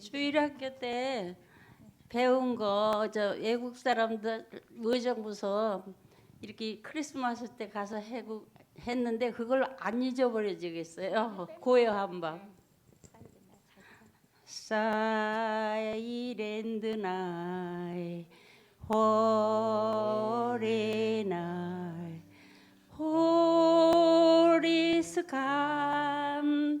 주일학교 때 배운 거 저 외국 사람들 의정부서 이렇게 크리스마스 때 가서 해고 했는데 그걸 안 잊어버려지겠어요. 고요 한번. 사이렌드 나이 호리 나이 호리스 감호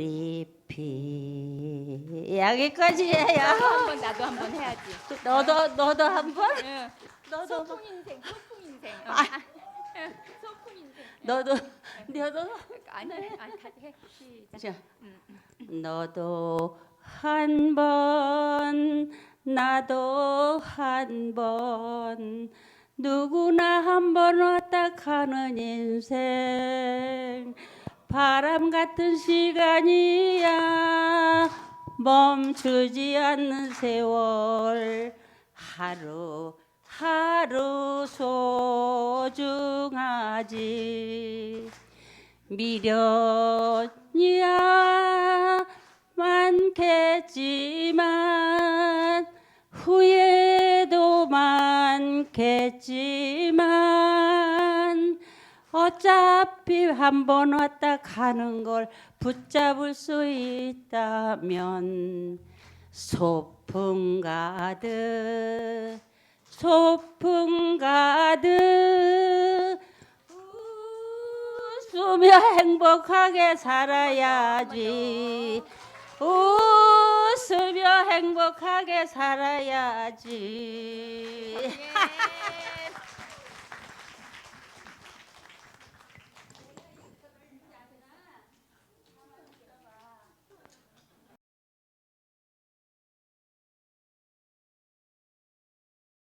헤브리피 여기까지예요. 한번 나도 한번 해야지. 너도 너도 한번 응. 너도 소풍 인생, 소풍 인생. 어. 아. 소풍 인생. 너도 너도 아니, 아니, 다시 해. 시작. 자, 너도 한 번, 나도 한 번, 누구나 한 번 왔다 가는 인생. 바람 같은 시간이야, 멈추지 않는 세월. 하루, 하루 소중하지. 미련이야 많겠지만 후회도 많겠지만 어차피 한 번 왔다 가는 걸 붙잡을 수 있다면 소풍 가득 소풍 가득. 웃으며 행복하게 살아야지. 웃으며 행복하게 살아야지. 예.